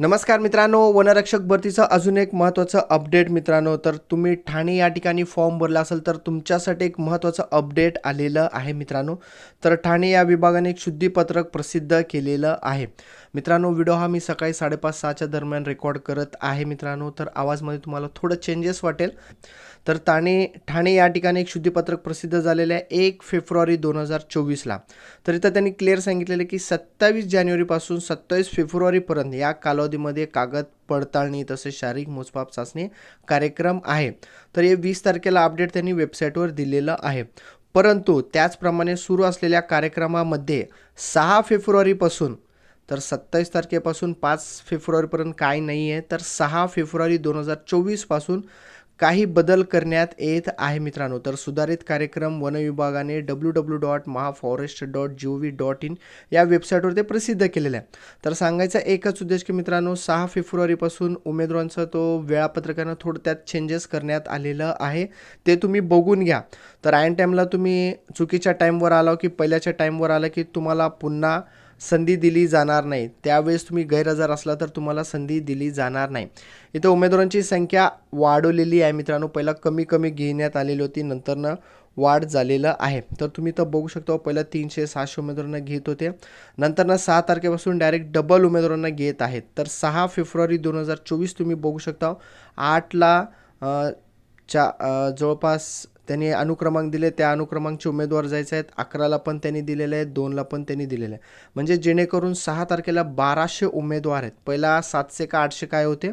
नमस्कार मित्रांनो वनरक्षक भरतीचं अजून एक महत्त्वाचं अपडेट मित्रांनो तर तुम्ही ठाणे या ठिकाणी फॉर्म भरला असेल तर तुमच्यासाठी एक महत्त्वाचं अपडेट आलेलं आहे मित्रांनो. तर ठाणे या विभागाने एक शुद्धीपत्रक प्रसिद्ध केलेलं आहे. मित्रांनो व्हिडिओ हा मी सकाळी साडेपाच सहाच्या दरम्यान रेकॉर्ड करत आहे मित्रांनो तर आवाजमध्ये तुम्हाला थोडं चेंजेस वाटेल. तर ठाणे ठाणे या ठिकाणी एक शुद्धीपत्रक प्रसिद्ध झालेलं आहे एक फेब्रुवारी दोन हजार चोवीसला. तर इथं त्यांनी क्लिअर सांगितलेलं की सत्तावीस जानेवारीपासून सत्तावीस फेब्रुवारीपर्यंत या कालावधीमध्ये कागद पडताळणी तसेच शारीरिक मोजमाप चाचणी कार्यक्रम आहे. तर हे वीस तारखेला अपडेट त्यांनी वेबसाईटवर दिलेलं आहे. परंतु त्याचप्रमाणे सुरू असलेल्या कार्यक्रमामध्ये सहा फेब्रुवारीपासून तर सत्तावीस तारखेपासून पाच फेब्रुवारीपर्यंत काय नाही आहे तर सहा फेब्रुवारी दोन हजार चोवीसपासून काही बदल करण्यात येत आहे मित्रांनो. तर सुधारित कार्यक्रम वन विभागाने W W dot mahaforest dot G O V dot in या वेबसाईटवर ते प्रसिद्ध केलेलं आहे तर सांगायचा एकच उद्देश की मित्रांनो सहा फेब्रुवारीपासून उमेदवारांचं तो वेळापत्रकानं थोडं त्यात चेंजेस करण्यात आलेलं आहे. ते तुम्ही बघून घ्या. तर ऐन टाईमला तुम्ही चुकीच्या टाईमवर आला की पहिल्याच्या टाईमवर आला की तुम्हाला पुन्हा संधी दिली जाणार नाही. त्यावेळेस तुम्ही गैरहजर असला तर तुम्हाला संधी दिली जाणार नाही. इथं उमेदवारांची संख्या वाढवलेली आहे मित्रांनो. पहिला कमी कमी घेण्यात आलेली होती नंतरनं वाढ झालेलं आहे. तर तुम्ही तर बघू शकता पहिलं तीनशे सहाशे उमेदवारांना घेत होते. नंतरनं सहा तारखेपासून डायरेक्ट डबल उमेदवारांना घेत आहेत. तर सहा फेब्रुवारी दोन हजार चोवीस तुम्ही बघू शकता आठला च्या चा जवळपास त्यांनी अनुक्रमांक दिले त्या अनुक्रमांकचे उमेदवार जायचे आहेत. अकराला पण त्यांनी दिलेले आहेत दोनला पण त्यांनी दिलेले आहे म्हणजे जेणेकरून सहा तारखेला बाराशे उमेदवार आहेत. पहिला सातशे का आठशे काय होते?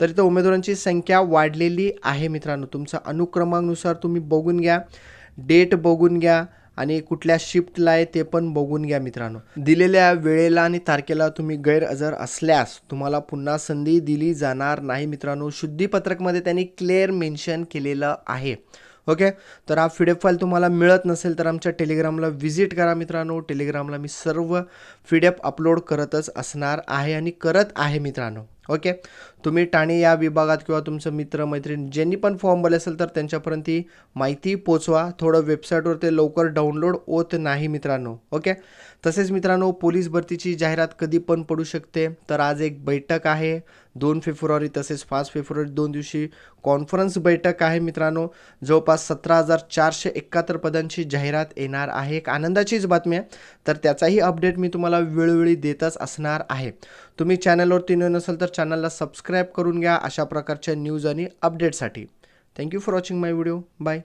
तर इथं उमेदवारांची संख्या वाढलेली आहे मित्रांनो. तुमचा अनुक्रमांकनुसार तुम्ही बघून घ्या. डेट बघून घ्या आणि कुठल्या शिफ्टला आहे ते पण बघून घ्या मित्रांनो. दिलेल्या वेळेला आणि तारखेला तुम्ही गैरहजर असल्यास तुम्हाला पुन्हा संधी दिली जाणार नाही मित्रांनो. शुद्धीपत्रकमध्ये त्यांनी क्लिअर मेन्शन केलेलं आहे. ओके? तर हा पी फाईल तुम्हाला मिळत नसेल तर आमच्या टेलिग्रामला व्हिजिट करा मित्रांनो. टेलिग्रामला मी सर्व पी अपलोड करतच असणार आहे आणि करत आहे मित्रांनो. ओके? तुम्ही ठाणे या विभागात किंवा तुमचं मित्र मैत्रीण ज्यांनी पण फॉर्म भरले असेल तर त्यांच्यापर्यंत ही माहिती पोचवा. थोडं वेबसाईटवर ते लवकर डाउनलोड होत नाही मित्रांनो. ओके? तसेच मित्रांनो पोलीस भरतीची जाहिरात कधी पण पडू शकते. तर आज एक बैठक आहे. दोन फेब्रुवारी तसेच पाच फेब्रुवारी दोन दिवशी कॉन्फरन्स बैठक आहे मित्रांनो. जवळपास सतरा हजार चारशे एकाहत्तर पदांची जाहिरात येणार आहे. एक आनंदाचीच बातमी आहे. तर त्याचाही अपडेट मी तुम्हाला वेळोवेळी देतच असणार आहे. तुम्ही चॅनलवरती न नसेल तर चॅनलला सबस्क्राईब करून घ्या अशा प्रकारच्या न्यूज आणि अपडेटसाठी thank you for watching my video bye